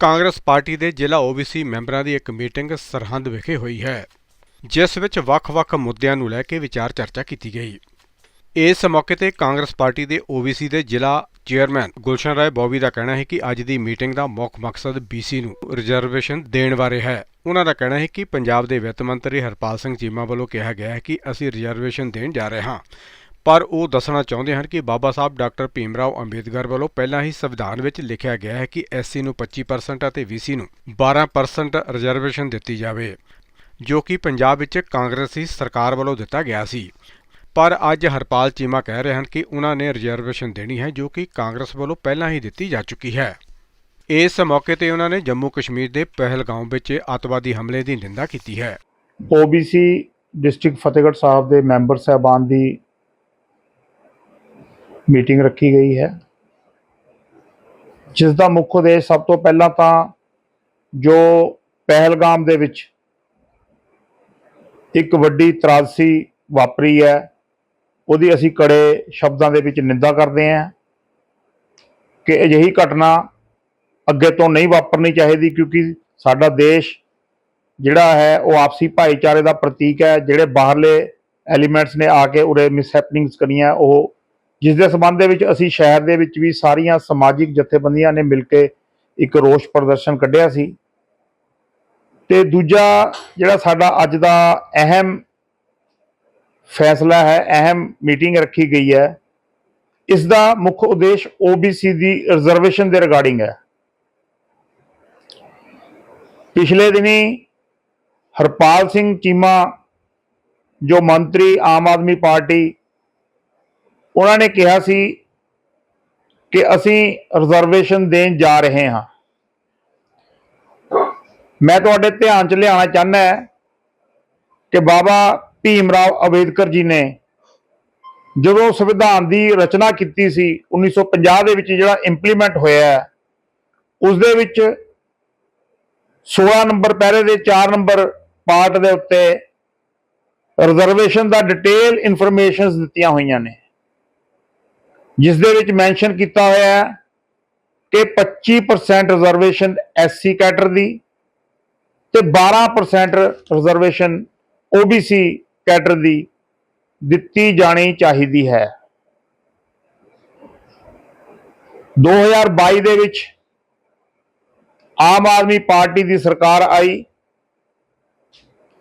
Congress party ਦੇ ਜ਼ਿਲ੍ਹਾ OBC ਮੈਂਬਰਾਂ ਦੀ ਇੱਕ ਮੀਟਿੰਗ ਸਰਹੰਦ ਵਿਖੇ ਹੋਈ ਹੈ, ਜਿਸ ਵਿੱਚ ਵੱਖ-ਵੱਖ ਮੁੱਦਿਆਂ ਨੂੰ ਲੈ ਕੇ ਵਿਚਾਰ ਚਰਚਾ ਕੀਤੀ ਗਈ। ਇਸ ਮੌਕੇ ਤੇ ਕਾਂਗਰਸ ਪਾਰਟੀ ਦੇ ਓਬੀਸੀ ਦੇ ਜ਼ਿਲ੍ਹਾ ਚੇਅਰਮੈਨ ਗੁਲਸ਼ਨ ਰਾਏ ਬੌਬੀ ਦਾ ਕਹਿਣਾ ਹੈ ਕਿ ਅੱਜ ਦੀ ਮੀਟਿੰਗ ਦਾ ਮੁੱਖ ਮਕਸਦ ਬੀਸੀ ਨੂੰ ਰਿਜ਼ਰਵੇਸ਼ਨ ਦੇਣ ਬਾਰੇ ਹੈ। ਉਹਨਾਂ ਦਾ ਕਹਿਣਾ ਹੈ ਕਿ ਪੰਜਾਬ ਦੇ ਵਿੱਤ ਮੰਤਰੀ ਹਰਪਾਲ ਸਿੰਘ ਚੀਮਾ ਵੱਲੋਂ ਕਿਹਾ ਗਿਆ ਹੈ ਕਿ ਅਸੀਂ ਰਿਜ਼ਰਵੇਸ਼ਨ ਦੇਣ ਜਾ ਰਹੇ ਹਾਂ। ਪਰ ਉਹ ਦੱਸਣਾ ਚਾਹੁੰਦੇ ਹਨ ਕਿ ਬਾਬਾ ਸਾਹਿਬ ਡਾਕਟਰ ਭੀਮਰਾਓ ਅੰਬੇਦਕਰ ਵੱਲੋਂ ਪਹਿਲਾਂ ਹੀ ਸੰਵਿਧਾਨ ਵਿੱਚ ਲਿਖਿਆ ਗਿਆ ਹੈ ਕਿ ਐਸਸੀ ਨੂੰ 25% ਅਤੇ ਵੀਸੀ ਨੂੰ 12% ਰਿਜ਼ਰਵੇਸ਼ਨ ਦਿੱਤੀ ਜਾਵੇ, ਜੋ ਕਿ ਪੰਜਾਬ ਵਿੱਚ ਕਾਂਗਰਸੀ ਸਰਕਾਰ ਵੱਲੋਂ ਦਿੱਤਾ ਗਿਆ ਸੀ। ਪਰ ਅੱਜ ਹਰਪਾਲ ਚੀਮਾ ਕਹਿ ਰਹੇ ਹਨ ਕਿ ਉਹਨਾਂ ਨੇ ਰਿਜ਼ਰਵੇਸ਼ਨ ਦੇਣੀ ਹੈ, ਜੋ ਕਿ ਕਾਂਗਰਸ ਵੱਲੋਂ ਪਹਿਲਾਂ ਹੀ ਦਿੱਤੀ ਜਾ ਚੁੱਕੀ ਹੈ। ਇਸ ਮੌਕੇ ਤੇ ਉਹਨਾਂ ਨੇ ਜੰਮੂ ਕਸ਼ਮੀਰ ਦੇ ਪਹਿਲਗਾਉਂ ਵਿੱਚ ਅੱਤਵਾਦੀ ਹਮਲੇ ਦੀ ਨਿੰਦਾ ਕੀਤੀ ਹੈ। ਓਬੀਸੀ ਡਿਸਟ੍ਰਿਕਟ ਫਤਿਹਗੜ੍ਹ ਸਾਹਿਬ ਦੇ ਮੈਂਬਰ ਸਾਹਿਬਾਨ ਦੀ ਮੀਟਿੰਗ ਰੱਖੀ ਗਈ ਹੈ। ਜਿਸ ਦਾ ਮੁੱਖ ਉਦੇਸ਼ ਸਭ ਤੋਂ ਪਹਿਲਾਂ ਤਾਂ ਜੋ ਪਹਿਲਗਾਮ ਦੇ ਵਿੱਚ ਇੱਕ ਵੱਡੀ ਤਰਾਸਦੀ ਵਾਪਰੀ ਹੈ, ਉਹਦੀ ਅਸੀਂ ਕੜੇ ਸ਼ਬਦਾਂ ਦੇ ਵਿੱਚ ਨਿੰਦਾ ਕਰਦੇ ਹਾਂ ਕਿ ਅਜਿਹੀ ਘਟਨਾ ਅੱਗੇ ਤੋਂ ਨਹੀਂ ਵਾਪਰਨੀ ਚਾਹੀਦੀ ਕਿਉਂਕਿ ਸਾਡਾ ਦੇਸ਼ ਜਿਹੜਾ ਹੈ, ਉਹ ਆਪਸੀ ਭਾਈਚਾਰੇ ਦਾ ਪ੍ਰਤੀਕ ਹੈ। ਜਿਹੜੇ ਬਾਹਰਲੇ ਐਲੀਮੈਂਟਸ ਨੇ ਆ ਕੇ ਉਰੇ ਮਿਸਹੈਪਨਿੰਗਸ ਕਰੀਆਂ, ਉਹ ਜਿਸ ਦੇ ਸੰਬੰਧ ਦੇ ਵਿੱਚ ਅਸੀਂ ਸ਼ਹਿਰ ਦੇ ਵਿੱਚ ਵੀ ਸਾਰੀਆਂ ਸਮਾਜਿਕ ਜਥੇਬੰਦੀਆਂ ਨੇ ਮਿਲ ਕੇ ਇੱਕ ਰੋਸ ਪ੍ਰਦਰਸ਼ਨ ਕੱਢਿਆ ਸੀ। ਤੇ ਦੂਜਾ ਜਿਹੜਾ ਸਾਡਾ ਅੱਜ ਦਾ ਅਹਿਮ ਫੈਸਲਾ ਹੈ, ਅਹਿਮ ਮੀਟਿੰਗ ਰੱਖੀ ਗਈ ਹੈ, ਇਸ ਦਾ ਮੁੱਖ ਉਦੇਸ਼ OBC ਦੀ ਰਿਜ਼ਰਵੇਸ਼ਨ ਦੇ ਰਿਗਾਰਡਿੰਗ ਹੈ। ਪਿਛਲੇ ਦਿਨੀ ਹਰਪਾਲ ਸਿੰਘ ਚੀਮਾ, ਜੋ ਮੰਤਰੀ ਆਮ ਆਦਮੀ ਪਾਰਟੀ ਉਹਨਾਂ ਨੇ ਕਿਹਾ ਸੀ ਕਿ ਅਸੀਂ ਰਿਜ਼ਰਵੇਸ਼ਨ ਦੇਣ ਜਾ ਰਹੇ ਹਾਂ। ਮੈਂ ਤੁਹਾਡੇ ਧਿਆਨ 'ਚ ਲਿਆਉਣਾ ਚਾਹੁੰਦਾ ਹੈ ਕਿ ਬਾਬਾ ਭੀਮ ਰਾਓ ਅੰਬੇਦਕਰ ਜੀ ਨੇ ਜਦੋਂ ਸੰਵਿਧਾਨ ਦੀ ਰਚਨਾ ਕੀਤੀ ਸੀ 1950 ਦੇ ਵਿੱਚ ਜਿਹੜਾ ਇੰਪਲੀਮੈਂਟ ਹੋਇਆ ਹੈ, ਉਸ ਦੇ ਵਿੱਚ 16 ਨੰਬਰ ਪੈਰੇ ਦੇ 4 ਨੰਬਰ ਪਾਰਟ ਦੇ ਉੱਤੇ ਰਿਜ਼ਰਵੇਸ਼ਨ ਦਾ ਡਿਟੇਲ ਇਨਫੋਰਮੇਸ਼ਨਸ ਦਿੱਤੀਆਂ ਹੋਈਆਂ ਨੇ। ਜਿਸ ਦੇ ਵਿੱਚ ਮੈਂਸ਼ਨ ਕੀਤਾ ਹੋਇਆ ਹੈ ਕਿ 25% ਰਿਜ਼ਰਵੇਸ਼ਨ ਐਸਸੀ ਕੈਟਰ ਦੀ ਤੇ 12% ਰਿਜ਼ਰਵੇਸ਼ਨ OBC ਕੈਟਰ ਦੀ ਦਿੱਤੀ ਜਾਣੀ ਚਾਹੀਦੀ ਹੈ। 2022 ਦੇ ਵਿੱਚ ਆਮ ਆਦਮੀ ਪਾਰਟੀ ਦੀ ਸਰਕਾਰ ਆਈ।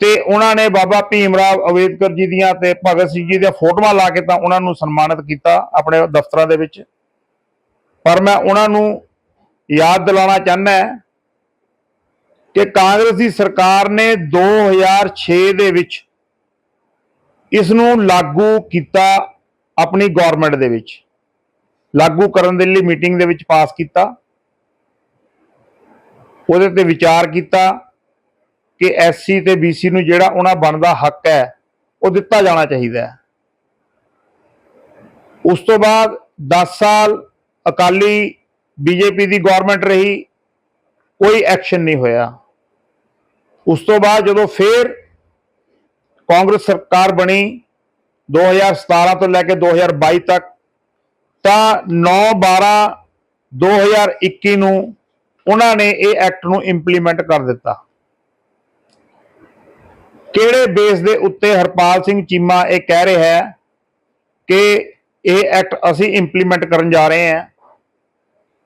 ਤੇ ਉਹਨਾਂ ਨੇ ਬਾਬਾ ਭੀਮ ਰਾਵ ਅੰਬੇਦਕਰ ਜੀ ਦੀਆਂ ਤੇ ਭਗਤ ਸਿੰਘ ਜੀ ਦੀਆਂ ਫੋਟੋਆਂ ਲਾ ਕੇ ਤਾਂ ਉਹਨਾਂ ਨੂੰ ਸਨਮਾਨਿਤ ਕੀਤਾ ਆਪਣੇ ਦਫ਼ਤਰਾਂ ਦੇ ਵਿੱਚ। ਪਰ ਮੈਂ ਉਹਨਾਂ ਨੂੰ ਯਾਦ ਦਿਲਾਉਣਾ ਚਾਹੁੰਦਾ ਕਿ ਕਾਂਗਰਸ ਦੀ ਸਰਕਾਰ ਨੇ 2006 ਦੇ ਵਿੱਚ ਇਸ ਨੂੰ ਲਾਗੂ ਕੀਤਾ ਆਪਣੀ ਗਵਰਨਮੈਂਟ ਦੇ ਵਿੱਚ। ਲਾਗੂ ਕਰਨ ਦੇ ਲਈ ਮੀਟਿੰਗ ਦੇ ਵਿੱਚ ਪਾਸ ਕੀਤਾ। ਉਹਦੇ ਤੇ ਵਿਚਾਰ ਕੀਤਾ। ਕਿ ਐਸਸੀ ਤੇ ਬੀਸੀ ਨੂੰ ਜਿਹੜਾ ਉਹਨਾਂ ਬਣਦਾ ਹੱਕ ਹੈ, ਉਹ ਦਿੱਤਾ ਜਾਣਾ ਚਾਹੀਦਾ ਹੈ। ਉਸ ਤੋਂ ਬਾਅਦ 10 ਸਾਲ ਅਕਾਲੀ ਬੀਜੇਪੀ ਦੀ ਗਵਰਨਮੈਂਟ ਰਹੀ, ਕੋਈ ਐਕਸ਼ਨ ਨਹੀਂ ਹੋਇਆ। ਉਸ ਤੋਂ ਬਾਅਦ ਜਦੋਂ ਫੇਰ ਕਾਂਗਰਸ ਸਰਕਾਰ ਬਣੀ 2017 ਤੋਂ ਲੈ ਕੇ 2022 ਤੱਕ, ਤਾਂ 9 12 2021 ਨੂੰ ਉਹਨਾਂ ਨੇ ਇਹ ਐਕਟ ਨੂੰ ਇੰਪਲੀਮੈਂਟ ਕਰ ਦਿੱਤਾ। ਕਿਹੜੇ ਬੇਸ ਦੇ ਉੱਤੇ ਹਰਪਾਲ ਸਿੰਘ ਚੀਮਾ ਇਹ ਕਹਿ ਰਿਹਾ ਹੈ ਕਿ ਇਹ ਐਕਟ ਅਸੀਂ ਇੰਪਲੀਮੈਂਟ ਕਰਨ ਜਾ ਰਹੇ ਹਾਂ?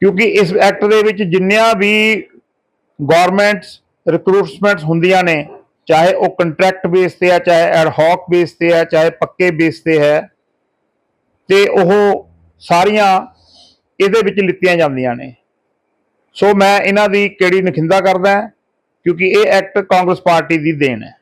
ਕਿਉਂਕਿ ਇਸ ਐਕਟ ਦੇ ਵਿੱਚ ਜਿੰਨੀਆਂ ਵੀ ਗਵਰਨਮੈਂਟਸ ਰਿਕਰੂਟਮੈਂਟਸ ਹੁੰਦੀਆਂ ਨੇ, ਚਾਹੇ ਉਹ ਕੰਟਰੈਕਟ ਬੇਸ ਤੇ ਆ, ਚਾਹੇ ਐਡ ਹੌਕ ਬੇਸ ਤੇ ਆ, ਚਾਹੇ ਪੱਕੇ ਬੇਸ ਤੇ ਹੈ, ਤੇ ਉਹ ਸਾਰੀਆਂ ਇਹਦੇ ਵਿੱਚ ਲਿੱਤੀਆਂ ਜਾਂਦੀਆਂ ਨੇ। ਸੋ ਮੈਂ ਇਹਨਾਂ ਦੀ ਕਿਹੜੀ ਨਖਿੰਦਾ ਕਰਦਾ, ਕਿਉਂਕਿ ਇਹ ਐਕਟ ਕਾਂਗਰਸ ਪਾਰਟੀ ਦੀ ਦੇਣ ਹੈ।